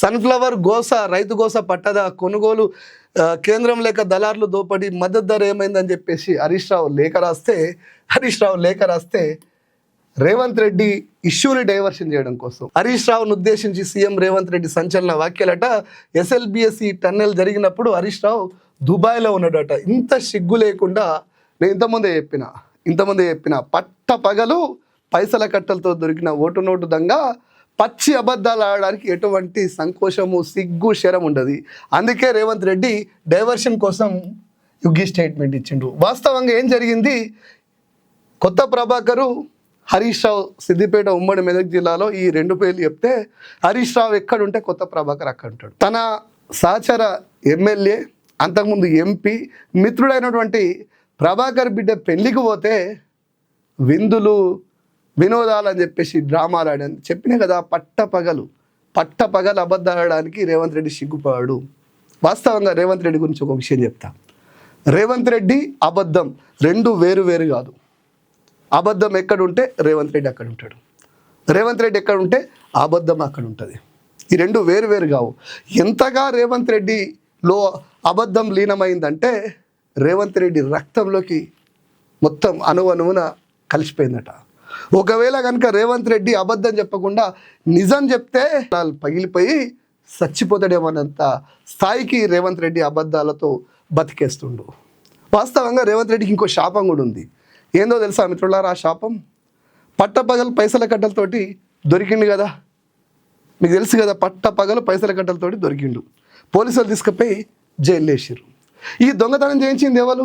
Sunflower గోస రైతు గోస పట్టద? కొనుగోలు కేంద్రం లేక దళారులు దోపడి మద్దతు ధర ఏమైందని చెప్పేసి హరీష్ రావు లేఖ రాస్తే హరీష్ రావు లేఖ రాస్తే రేవంత్ రెడ్డి ఇష్యూని డైవర్షన్ చేయడం కోసం. హరీష్ రావును ఉద్దేశించి సీఎం రేవంత్ రెడ్డి సంచలన వ్యాఖ్యలట. ఎస్ఎల్బిఎస్సి టన్నెల్ జరిగినప్పుడు హరీష్ రావు దుబాయ్లో ఉన్నాడట. ఇంత సిగ్గు లేకుండా నేను ఇంతకుముందే చెప్పిన ఇంతకుముందే చెప్పిన పట్ట పగలు పైసల కట్టలతో దొరికిన ఓటు నోటు దంగా పచ్చి అబద్ధాలు ఆడడానికి ఎటువంటి సంకోచము సిగ్గు శరం ఉండదు. అందుకే రేవంత్ రెడ్డి డైవర్షన్ కోసం యుగ్గి స్టేట్మెంట్ ఇచ్చిండు. వాస్తవంగా ఏం జరిగింది? కొత్త ప్రభాకరు హరీష్ రావు సిద్దిపేట ఉమ్మడి మెదక్ జిల్లాలో ఈ రెండు పేర్లు చెప్తే హరీష్ రావు ఎక్కడుంటే కొత్త ప్రభాకర్ అక్కడ ఉంటాడు తన సహచర ఎమ్మెల్యే అంతకుముందు ఎంపీ మిత్రుడైనటువంటి ప్రభాకర్ బిడ్డ పెళ్ళికి పోతే విందులు వినోదాలు అని చెప్పేసి డ్రామాలు ఆడాను. చెప్పినా కదా పట్ట పగలు పట్ట పగలు రేవంత్ రెడ్డి సిగ్గుపడాడు వాస్తవంగా రేవంత్ రెడ్డి గురించి ఒక విషయం చెప్తా. రేవంత్ రెడ్డి అబద్ధం రెండు వేరు వేరు కాదు. అబద్ధం ఎక్కడ ఉంటే రేవంత్ రెడ్డి అక్కడ ఉంటాడు. రేవంత్ రెడ్డి ఎక్కడ ఉంటే అబద్ధం అక్కడ ఉంటుంది. ఈ రెండు వేరు వేరు కావు. ఎంతగా రేవంత్ రెడ్డిలో అబద్ధం లీనమైందంటే రేవంత్ రెడ్డి రక్తంలోకి మొత్తం అణువణువున కలిసిపోయిందట. ఒకవేళ కనుక రేవంత్ రెడ్డి అబద్ధం చెప్పకుండా నిజం చెప్తే వాళ్ళు పగిలిపోయి చచ్చిపోతాడేమోనంత స్థాయికి రేవంత్ రెడ్డి అబద్ధాలతో బతికేస్తుండు. వాస్తవంగా రేవంత్ రెడ్డికి ఇంకో శాపం కూడా ఉంది. ఏందో తెలుసా మిత్రులారా ఆ శాపం? పట్టపగలు పైసల కట్టలతోటి దొరికిండు కదా. మీకు తెలుసు కదా పట్ట పగలు పైసల కట్టలతోటి దొరికిండు. పోలీసులు తీసుకుపోయి జైలు వేసారు ఈ దొంగతనం చేయించింది ఎవరు?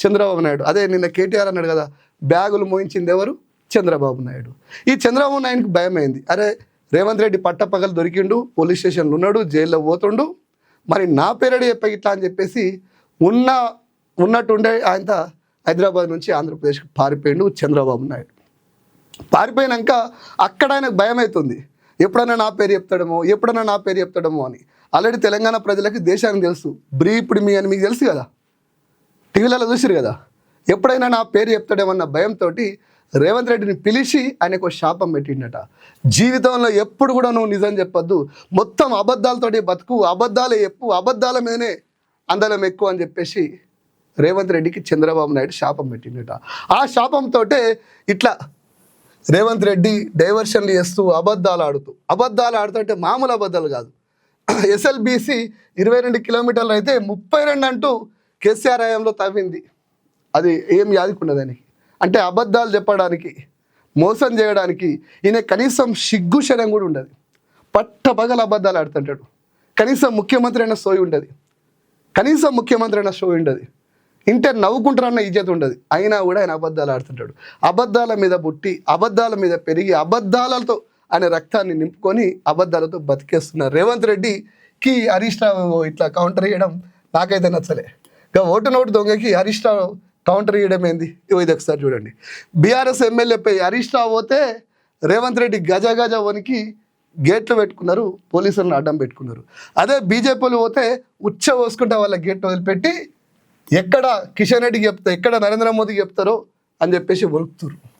చంద్రబాబు నాయుడు. అదే నిన్న కేటీఆర్ అన్నాడు కదా బ్యాగులు మోయించింది ఎవరు? చంద్రబాబు నాయుడు. ఈ చంద్రబాబు నాయుడుకి భయం అయింది అరే రేవంత్ రెడ్డి పట్ట పగలు దొరికిండు పోలీస్ స్టేషన్లో ఉన్నాడు జైల్లో పోతుండు. మరి నా పేరడు చెప్ప ఇట్లా అని చెప్పేసి ఉన్న ఉన్నట్టుండే ఆయన హైదరాబాద్ నుంచి ఆంధ్రప్రదేశ్కి పారిపోయిండు చంద్రబాబు నాయుడు. పారిపోయినాక అక్కడ ఆయనకు భయం అవుతుంది ఎప్పుడైనా నా పేరు చెప్తాడమో ఎప్పుడైనా నా పేరు చెప్తాడమో అని. ఆల్రెడీ తెలంగాణ ప్రజలకి దేశానికి తెలుసు. బ్రీప్డ్ మీ అని మీకు తెలుసు కదా. టీవీలలో చూసిరు కదా. ఎప్పుడైనా నా పేరు చెప్తాడేమన్న భయంతో రేవంత్ రెడ్డిని పిలిచి ఆయనకు ఒక శాపం పెట్టిండట. జీవితంలో ఎప్పుడు కూడా నువ్వు నిజం చెప్పొద్దు. మొత్తం అబద్ధాలతోటి బతుకు అబద్ధాలే చెప్పు అబద్ధాల మీదనే అందలం ఎక్కువ అని చెప్పేసి రేవంత్ రెడ్డికి చంద్రబాబు నాయుడు శాపం పెట్టిండట. ఆ శాపంతో ఇట్లా రేవంత్ రెడ్డి డైవర్షన్లు చేస్తూ అబద్ధాలు ఆడుతూ అబద్ధాలు ఆడుతుంటే మామూలు అబద్ధాలు కాదు. ఎస్ఎల్బిసి ఇరవై రెండు కిలోమీటర్లు అయితే ముప్పై రెండు అంటూ కేసీఆర్ హయాంలో తవ్వింది. అది ఏం యాదుకున్నదని అంటే అబద్ధాలు చెప్పడానికి మోసం చేయడానికి ఈయన కనీసం సిగ్గు శరం కూడా ఉండదు. పట్టపగల అబద్ధాలు ఆడుతుంటాడు. కనీసం ముఖ్యమంత్రి అయినా సోయి ఉండదు. కనీసం ముఖ్యమంత్రి అయినా షో ఉండదు. ఇంటే నవ్వుకుంటారన్న ఇజ్జత ఉండదు. అయినా కూడా ఆయన అబద్ధాలు ఆడుతుంటాడు. అబద్ధాల మీద పుట్టి అబద్ధాల మీద పెరిగి అబద్ధాలతో ఆయన రక్తాన్ని నింపుకొని అబద్ధాలతో బతికేస్తున్నారు. రేవంత్ రెడ్డికి హరీష్ రావు ఇట్లా కౌంటర్ చేయడం నాకైతే నచ్చలే. ఇక ఓటు నోటు దొంగకి హరీష్ రావు కౌంటర్ ఇవ్వడం ఏంది? ఇది ఒకసారి చూడండి. బీఆర్ఎస్ ఎమ్మెల్యేపై హరీష్ రావు పోతే రేవంత్ రెడ్డి గజ గజ వనికి గేట్లు పెట్టుకున్నారు పోలీసులను అడ్డం పెట్టుకున్నారు. అదే బీజేపీలు పోతే ఉచ్చ పోసుకుంటే వాళ్ళ గేట్ వదిలిపెట్టి ఎక్కడ కిషన్ రెడ్డికి చెప్తా ఎక్కడ నరేంద్ర మోదీకి చెప్తారో అని చెప్పేసి వరుకుతురు